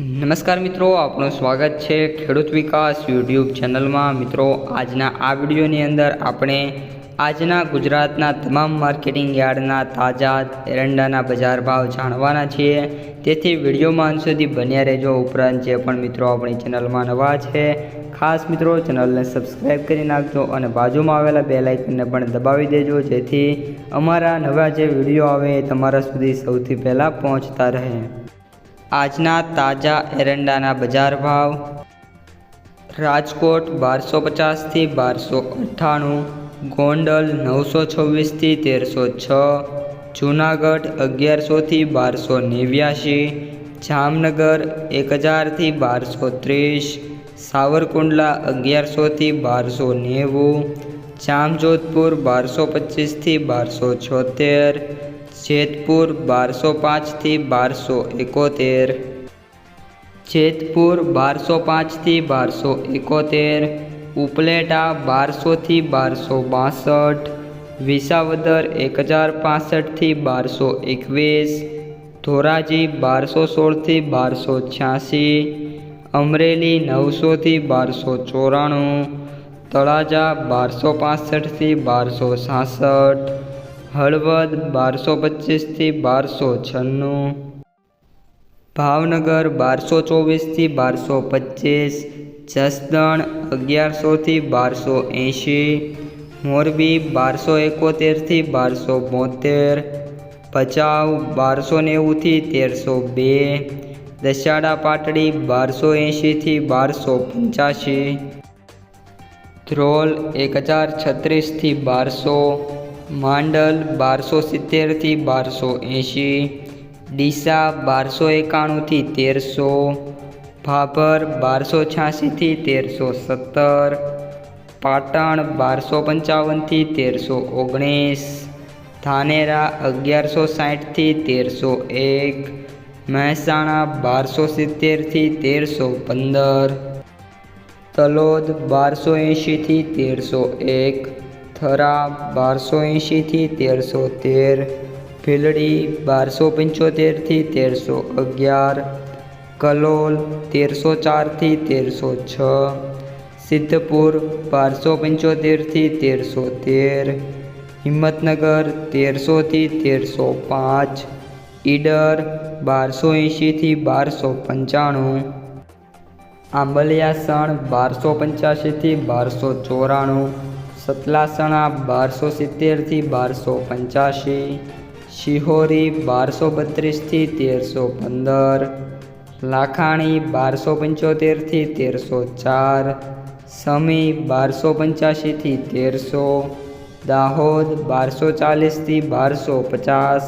નમસ્કાર મિત્રો, આપનું સ્વાગત છે ખેડૂત વિકાસ યુટ્યુબ ચેનલમાં. મિત્રો, આજના આ વિડીયોની અંદર આપણે આજના ગુજરાતના તમામ માર્કેટિંગ યાર્ડના તાજા એરંડાના બજાર ભાવ જાણવાના છીએ. તેથી વિડીયોમાં અંત સુધી બન્યા રહેજો. ઉપરાંત જે પણ મિત્રો આપણી ચેનલમાં નવા છે, ખાસ મિત્રો ચેનલને સબસ્ક્રાઈબ કરી નાખજો અને બાજુમાં આવેલા બે લાઇકનને પણ દબાવી દેજો. જેથી અમારા નવા જે વીડિયો આવે એ તમારા સુધી સૌથી પહેલાં પહોંચતા રહે. આજના તાજા એરંડાના બજાર ભાવ. રાજકોટ બારસો પચાસથી બારસો અઠ્ઠાણું, ગોંડલ નવસો છવ્વીસથી તેરસો છ, જૂનાગઢ અગિયારસોથી બારસો નેવ્યાશી, જામનગર એક હજારથી બારસો ત્રીસ, સાવરકુંડલા અગિયારસોથી બારસો નેવું, જામજોધપુર બારસો પચીસથી બારસો છોતેર જેતપુર બારસો પાંચથી બારસો એકોતેર. જેતપુર બારસો પાંચથી બારસો એકોતેર. ઉપલેટા બારસોથી બારસો બાસઠ. વિસાવદર એક હજાર પાસઠથી બારસો એકવીસ. ધોરાજી બારસો સોળથી બારસો છ્યાસી. અમરેલી નવસોથી બારસો ચોરાણું. તળાજા બારસો પાસઠથી બારસો સાસઠ. હળવદ બારસો પચીસથી બારસો છન્નું. ભાવનગર બારસો ચોવીસથી બારસો પચીસ. જસદણ અગિયારસોથી બારસો એંશી. મોરબી બારસો એકોતેરથી બારસો બોતેર. ભચાઉ બારસો નેવુંથી તેરસો બે. દશાડા પાટડી બારસો એંશીથી બારસો પંચ્યાસી. ધ્રોલ એક હજાર છત્રીસથી બારસો. માંડલ બારસો સિત્તેરથી બારસો એંશી, ડીસા બારસો એકાણુંથી તેરસો, ભાભર બારસો છ્યાસીથી તેરસો સત્તર, પાટણ બારસો પંચાવનથી તેરસો ઓગણીસ, ધાનેરા અગિયારસો સાઠથી તેરસો એક, મહેસાણા બારસો સિત્તેરથી તેરસો પંદર, તલોદ બારસો એંશીથી તેરસો એક થરા બારસો એંશીથી તેરસો તેર, ભીલડી બારસો પંચોતેરથી તેરસો અગિયાર, કલોલ તેરસો ચારથી તેરસો છ, સિદ્ધપુર બારસો પંચોતેરથી તેરસો તેર, હિંમતનગર તેરસોથી તેરસો પાંચ, ઈડર બારસો એંશીથી બારસો પંચાણું આંબલિયાસણ બારસો પંચ્યાસીથી બારસો ચોરાણું સતલાસણા બારસો સિત્તેરથી બારસો પંચ્યાસી શિહોરી બારસો બત્રીસથી તેરસો પંદર, લાખાણી બારસો પંચોતેરથી તેરસો ચાર, સમી બારસો પંચ્યાસીથી તેરસો, દાહોદ બારસો ચાલીસથી બારસો પચાસ